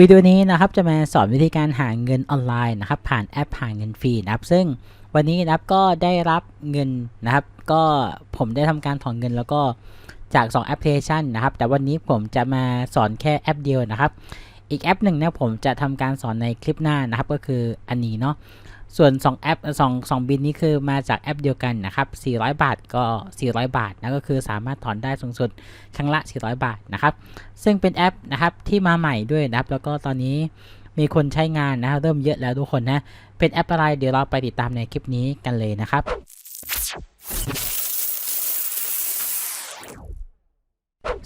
วิดีโอนี้นะครับจะมาสอนวิธีการหาเงินออนไลน์นะครับผ่านแอปหาเงินฟรีนะครับ ซึ่งวันนี้นะครับก็ได้รับเงินนะครับ ก็ผมได้ทำการถอนเงินแล้วก็จาก 2 แอปพลิเคชันนะครับ แต่วันนี้ผมจะมาสอนแค่แอปเดียวนะครับ อีกแอปหนึ่งนะผมจะทำการสอนในคลิปหน้านะครับ ก็คืออันนี้เนาะ ส่วน 2 แอป2 2บินนี้คือมาจากแอปเดียวกันนะครับ 400 บาทก็ 400 บาทนะก็คือสามารถถอนได้สูงสุดครั้งละ 400 บาทนะครับ ซึ่งเป็นแอปนะครับที่มาใหม่ด้วยนะครับ แล้วก็ตอนนี้มีคนใช้งานนะครับเริ่มเยอะแล้วทุกคนนะ เป็นแอปอะไรเดี๋ยวเราไปติดตามในคลิปนี้กันเลยนะครับ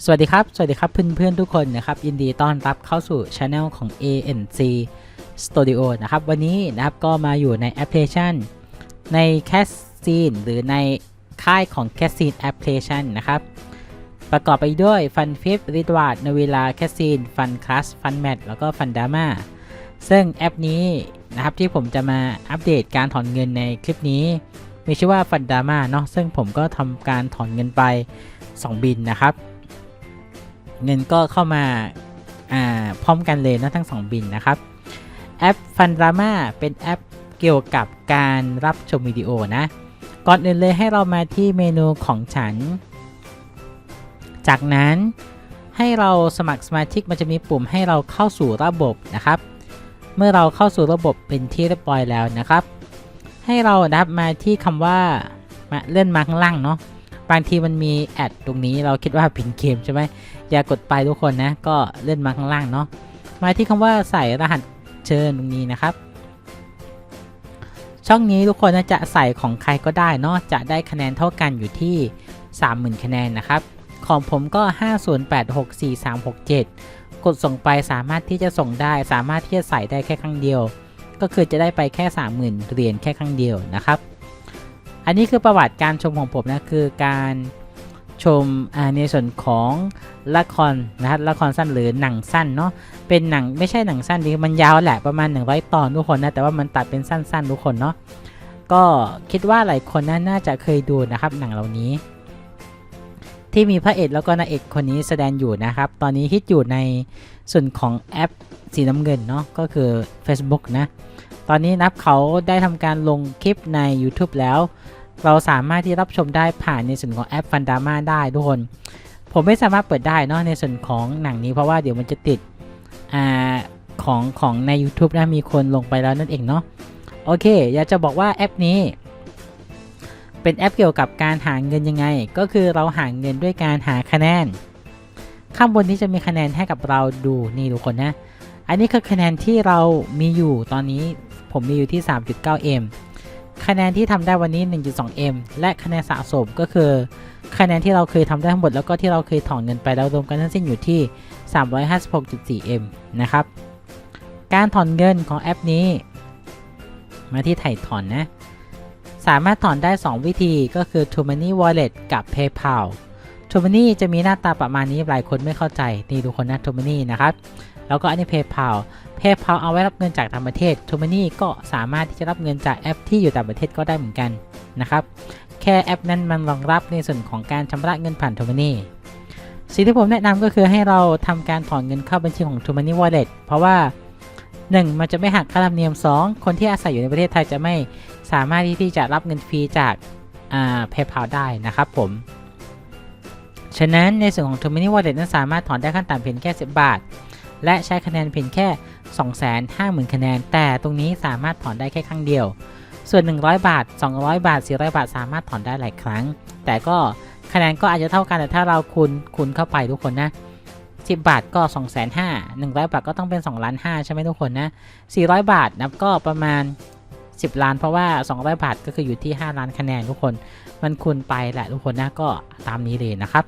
สวัสดีครับ สวัสดีครับเพื่อนๆทุกคนนะครับยินดีต้อนรับเข้าสู่ช anel ของ ANC Studio นะครับ วันนี้นะครับก็มาอยู่ในแอปพลิเคชัน ใน c a s s i n หรือในค่ายของ c a s s i n Application นะครับ ประกอบไปด้วย Fun f i f r e d w a r d นเวลา c a s s i n Fun Class Fun Mat แล้วก็ Fun Dama ซึ่งแอปนี้นะครับที่ผมจะมาอัปเดตการถอนเงินในคลิปนี้มีชื่อว่า Fun Dama เนาะซึ่งผมก็ทำการถอนเงินไป 2 บินนะครับ เงินก็เข้ามาอ่าพร้อมกันเลยนะทั้ง 2 บินนะครับ แอป Fundrama เป็นแอปเกี่ยวกับการรับชมวิดีโอนะ ก่อนอื่นเลยให้เรามาที่เมนูของฉัน จากนั้นให้เราสมัครสมาชิกมันจะมีปุ่มให้เราเข้าสู่ระบบนะครับ เมื่อเราเข้าสู่ระบบเป็นที่เรียบร้อยแล้วนะครับ ให้เรานะครับมาที่คำว่ามาเลื่อนมาข้างล่างเนาะบางทีมันมีแอดตรงนี้เราคิดว่าผินเกมใช่ไหมอย่ากดไปทุกคนนะก็เลื่อนมาข้างล่างเนาะมาที่คำว่าใส่รหัส เชิญตรงนี้นะครับ ช่องนี้ทุกคนจะใส่ของใครก็ได้เนาะจะได้คะแนนเท่ากันอยู่ที่ 30,000 คะแนนนะครับ ของผมก็ 50864367กดส่งไปสามารถที่จะส่งได้ สามารถที่จะใส่ได้แค่ครั้งเดียว ก็คือจะได้ไปแค่ 30,000เหรียญแค่ครั้งเดียวนะครับ อันนี้คือประวัติการชมของผมนะคือการ ชมในส่วนของละครนะครับละครสั้นหรือหนังสั้นเนาะเป็นหนังไม่ใช่หนังสั้นดีมันยาวแหละประมาณ 100 ตอนทุกคนนะแต่ว่ามันตัดเป็นสั้นๆทุกคนเนาะก็คิดว่าหลายคนน่าจะเคยดูนะครับหนังเหล่านี้ ที่มีพระเอกแล้วก็นางเอกคนนี้แสดงอยู่นะครับ ตอนนี้ฮิตอยู่ในส่วนของแอปสีน้ำเงินเนาะก็คือ Facebook นะ ตอนนี้นับเขาได้ทำการลงคลิปใน YouTube แล้ว เราสามารถที่รับชมได้ผ่านในส่วนของแอปฟันดาม่าได้ทุกคน ผมไม่สามารถเปิดได้เนาะในส่วนของหนังนี้เพราะว่าเดี๋ยวมันจะติดอ่าของของใน YouTube นะมีคนลงไปแล้วนั่นเองเนาะโอเค อยากจะบอกว่าแอปนี้ เป็นแอปเกี่ยวกับการหาเงินยังไง ก็คือเราหาเงินด้วยการหาคะแนน ข้างบนนี้จะมีคะแนนให้กับเราดูนี่ทุกคนนะ อันนี้คือคะแนนที่เรามีอยู่ตอนนี้ผมมีอยู่ที่ 3.9M คะแนนที่ทำได้วันนี้ 1.2M และคะแนนสะสมก็คือ คะแนนที่เราเคยทำได้ทั้งหมดแล้วก็ที่เราเคยถอนเงินไปแล้วรวมกันทั้งสิ้นอยู่ที่ 356.4M นะครับ การถอนเงินของแอปนี้ มาที่ไถ่ถอนนะ สามารถถอนได้ 2 วิธีก็คือ t o m o n e y Wallet กับ PayPal t o m o n e y จะมีหน้าตาประมาณนี้หลายคนไม่เข้าใจ นี่ทุกคนนะ t o m o n e y นะครับ แล้วก็อันนี้ PayPal PayPal เอาไว้รับเงินจากต่างประเทศ t o m o n y ก็สามารถที่จะรับเงินจากแอปที่อยู่ต่างประเทศก็ได้เหมือนกันนะครับแค่แอปนั้นมันรองรับในส่วนของการชำระเงินผ่าน t o m o n y สิ่งที่ผมแนะนำก็คือให้เราทำการถอนเงินเข้าบัญชีของ t o m o n y Wallet เพราะว่า 1. มันจะไม่หักค่าธรรมเนียม 2. คนที่อาศัยอยู่ในประเทศไทยจะไม่สามารถที่จะรับเงินฟรีจากอ่า PayPal ได้นะครับผม ฉะนั้นในส่วนของ t o m o n y Wallet นั้นสามารถถอนได้ขั้นต่ำเพียงแค่ 10 บาท และใช้คะแนนเพียงแค่ 250,000 คะแนน แต่ตรงนี้สามารถถอนได้แค่ครั้งเดียว ส่วน 100 บาท 200 บาท 400 บาท สามารถถอนได้หลายครั้ง แต่ก็คะแนนก็อาจจะเท่ากันแต่ถ้าเราคูณคูณเข้าไปทุกคนนะ10 บาทก็ 2 5 0 0 0 100 บาทก็ต้องเป็น2ล้าน5ใช่ไหมทุกคนนะ 400 บาทนะก็ประมาณ 10 ล้านเพราะว่า 200 บาทก็คืออยู่ที่ 5 ล้านคะแนนทุกคน มันคูณไปแหละทุกคนนะก็ตามนี้เลยนะครับ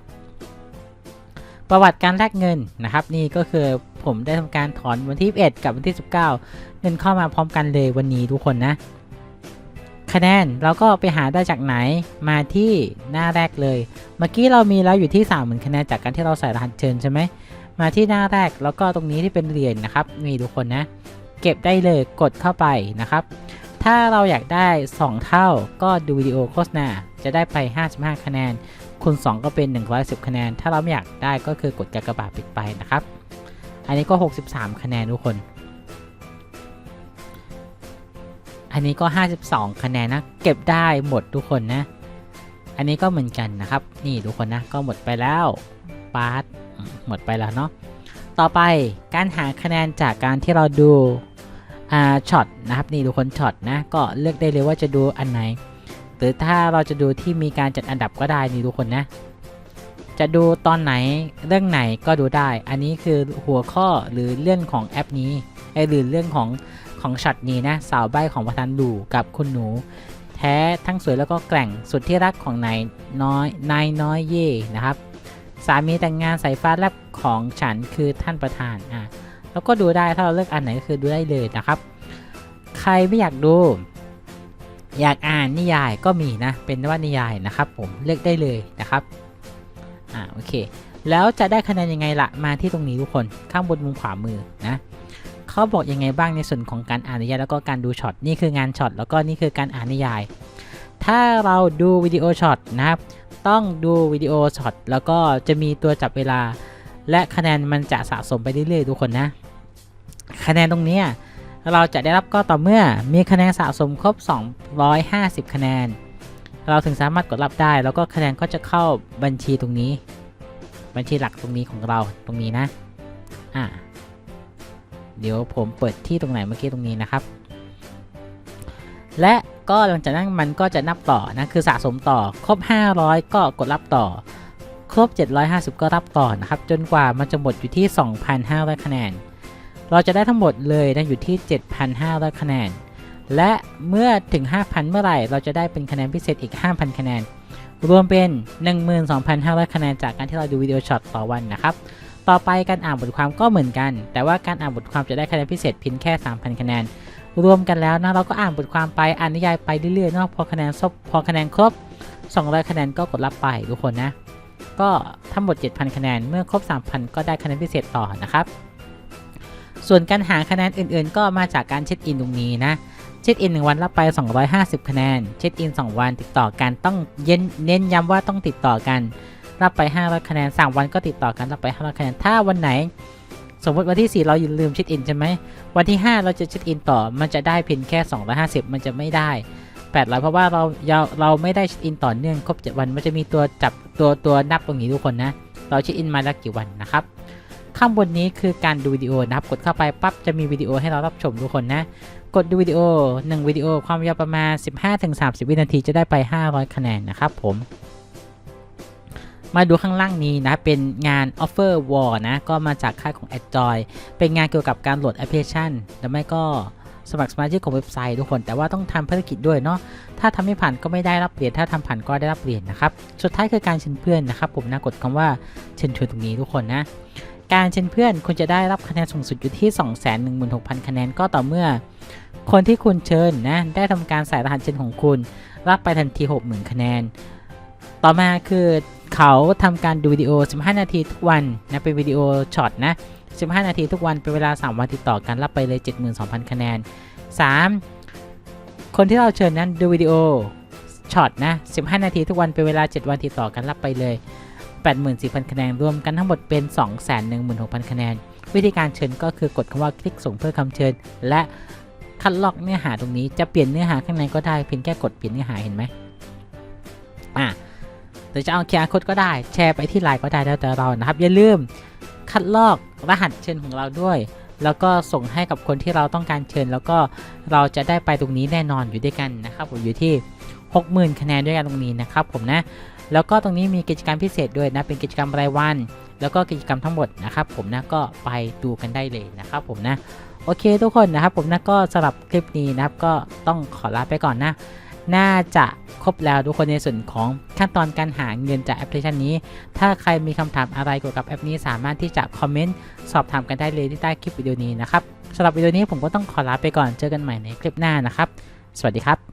ประวัติการแลกเงินนะครับ นี่ก็คือ ผมได้ทำการถอนวันที่11กับวันที่ 19 เงินเข้ามาพร้อมกันเลยวันนี้ทุกคนนะ คะแนนเราก็ไปหาได้จากไหนมาที่หน้าแรกเลย เมื่อกี้เรามีแล้วอยู่ที่3 0,000คะแนนจากการที่เราใส่รหัสเชิญใช่ไหมมาที่หน้าแรกแล้วก็ตรงนี้ที่เป็นเหรียญนะครับมีทุกคนนะ เก็บได้เลยกดเข้าไปนะครับ ถ้าเราอยากได้ 2 เท่าก็ดูวิดีโอโฆษณาจะได้ไป 55 คะแนนคูณ2ก็เป็น 110 คะแนน ถ้าเราไม่อยากได้ก็คือกดกากบาทปิดไปนะครับ อันนี้ก็ 63 คะแนนทุกคน อันนี้ก็ 52 คะแนนนะ เก็บได้หมดทุกคนนะ อันนี้ก็เหมือนกันนะครับ นี่ทุกคนนะ ก็หมดไปแล้วปาร์ตหมดไปแล้วเนาะ ต่อไปการหาคะแนนจากการที่เราดูอ่าช็อตนะครับนี่ทุกคนช็อตนะก็เลือกได้เลยว่าจะดูอันไหน หรือถ้าเราจะดูที่มีการจัดอันดับก็ได้นี่ทุกคนนะ จะดูตอนไหนเรื่องไหนก็ดูได้ อันนี้คือหัวข้อหรือเรื่องของแอปนี้ไอหรือเรื่องของของช็อตนี้นะสาวใบ้ของประธานดูกับคุณหนู แท้ทั้งสวยแล้วก็แกร่งสุดที่รักของนายน้อยนายน้อยเย่นะครับ สามีแต่งงานสายฟ้าแลบของฉันคือท่านประธานอะแล้วก็ดูได้ถ้าเราเลือกอันไหนก็คือดูได้เลยนะครับ ใครไม่อยากดู อยากอ่านนิยายก็มีนะเป็นนวนิยายนะครับ ผมเลือกได้เลยนะครับ อ่าโอเค แล้วจะได้คะแนนยังไงละมาที่ตรงนี้ทุกคนข้างบนมุมขวามือนะเขาบอกยังไงบ้างในส่วนของการอ่านนิยายแล้วก็การดูช็อตนี่คืองานช็อตแล้วก็นี่คือการอ่านนิยาย ถ้าเราดูวิดีโอช็อตนะครับต้องดูวิดีโอช็อตแล้วก็จะมีตัวจับเวลา และคะแนนมันจะสะสมไปเรื่อยๆทุกคนนะคะแนนตรงนี้เราจะได้รับก็ต่อเมื่อมีคะแนนสะสมครบ 250 คะแนน เราถึงสามารถกดรับได้ แล้วก็คะแนนก็จะเข้าบัญชีตรงนี้ บัญชีหลักตรงนี้ของเราตรงนี้นะ อ่า เดี๋ยวผมเปิดที่ตรงไหนเมื่อกี้ตรงนี้นะครับ และก็หลังจากนั้นมันก็จะนับต่อนะคือสะสมต่อครบ 500 ก็กดรับต่อ ครบ 750 ก็รับต่อนะครับ จนกว่ามันจะหมดอยู่ที่ 2,500 คะแนน เราจะได้ทั้งหมดเลยนะอยู่ที่ 7,500 คะแนน และเมื่อถึง 5,000 เมื่อไหร่ เราจะได้เป็นคะแนนพิเศษอีก 5,000 คะแนน รวมเป็น 12,500 คะแนนจากการที่เราดูวิดีโอช็อตต่อวันนะครับ ต่อไปการอ่านบทความก็เหมือนกัน แต่ว่าการอ่านบทความจะได้คะแนนพิเศษเพียงแค่ 3,000 คะแนน รวมกันแล้วนะเราก็อ่านบทความไปอ่านนิยายไปเรื่อยๆเนาะพอคะแนนครบพอคะแนนครบ 200 คะแนนก็กดรับไปทุกคนนะ ก็ทั้งหมด 7,000 คะแนน เมื่อครบ 3,000 ก็ได้คะแนนพิเศษต่อนะครับ ส่วนการหาคะแนนอื่น ๆ ก็มาจากการเช็คอินตรงนี้นะ เช็คอิน1วันรับไป 250 คะแนน เช็คอิน 2 วันติดต่อกันต้องเย็นเน้นย้ำว่าต้องติดต่อกัน รับไป 500 คะแนน 3 วันก็ติดต่อกันรับไป 500 คะแนน ถ้าวันไหน สมมติวันที่ 4 เราลืมเช็คอินใช่ไหม วันที่ 5 เราจะเช็คอินต่อ มันจะได้เพียงแค่ 250 มันจะไม่ได้ 800 เพราะว่าเราเราเราไม่ได้เช็คอินต่อเนื่องครบ7วัน มันจะมีตัวจับตัวตัวนับตรงนี้ทุกคนนะ เราเช็คอินมาแล้วกี่วันนะครับ ข้างบนนี้คือการดูวิดีโอนะครับ กดเข้าไปปั๊บจะมีวิดีโอให้เรารับชมทุกคนนะ กดดูวิดีโอ 1 วิดีโอความยาวประมาณ 15-30 วินาทีจะได้ไป 500 คะแนนนะครับผมมาดูข้างล่างนี้นะ เป็นงาน Offer Wall นะ ก็มาจากค่ายของ Adjoy เป็นงานเกี่ยวกับการโหลดแอปพลิเคชันหรือไม่ก็สมัครสมาชิกของเว็บไซต์ทุกคน แต่ว่าต้องทำภารกิจด้วยเนาะ ถ้าทำไม่ผ่านก็ไม่ได้รับเหรียญ ถ้าทำผ่านก็ได้รับเหรียญนะครับ สุดท้ายคือการเชิญเพื่อนนะครับ ผมนะ กดคำว่าเชิญชวนตรงนี้ทุกคนนะ การเชิญเพื่อนคุณจะได้รับคะแนนสูงสุดอยู่ที่ 216,000 คะแนนก็ต่อเมื่อ คนที่คุณเชิญนะได้ทำการใส่รหัสเชิญของคุณ รับไปทันที 60,000 คะแนน ต่อมาคือเขาทำการดูวิดีโอ 15 นาทีทุกวันนะเป็นวิดีโอช็อตนะ15 นาทีทุกวันเป็นเวลา 3 วันติดต่อกันรับไปเลย 72,000 คะแนน 3. คนที่เราเชิญนั้นดูวิดีโอช็อตนะ 15 นาทีทุกวันเป็นเวลา 7 วันติดต่อกันรับไปเลย 84,000 คะแนนรวมกันทั้งหมดเป็น 216,000 คะแนน วิธีการเชิญก็คือกดคำว่าคลิกส่งเพื่อคำเชิญ และคัดลอกเนื้อหาตรงนี้จะเปลี่ยนเนื้อหาข้างในก็ได้เพียงแค่กดเปลี่ยนเนื้อหาเห็นไหมอะหรือจะเอา QR code ก็ได้แชร์ไปที่ไลน์ก็ได้แล้วแต่เรานะครับ อย่าลืมคัดลอกรหัสเชิญของเราด้วย แล้วก็ส่งให้กับคนที่เราต้องการเชิญ แล้วก็เราจะได้ไปตรงนี้แน่นอนอยู่ด้วยกันนะครับผมอยู่ที่ 60,000 คะแนนด้วยกันตรงนี้นะครับผมนะ แล้วก็ตรงนี้มีกิจกรรมพิเศษด้วยนะ เป็นกิจกรรมรายวัน แล้วก็กิจกรรมทั้งหมดนะครับ ผมนะก็ไปดูกันได้เลยนะครับ ผมนะ โอเคทุกคนนะครับ ผมนะก็สำหรับคลิปนี้นะครับก็ต้องขอลาไปก่อนนะ น่าจะครบแล้วทุกคนในส่วนของขั้นตอนการหาเงินจากแอปพลิเคชันนี้ ถ้าใครมีคำถามอะไรเกี่ยวกับแอปนี้สามารถที่จะคอมเมนต์สอบถามกันได้เลยที่ใต้คลิปวิดีโอนี้นะครับสำหรับวิดีโอนี้ผมก็ต้องขอลาไปก่อนเจอกันใหม่ในคลิปหน้านะครับ สวัสดีครับ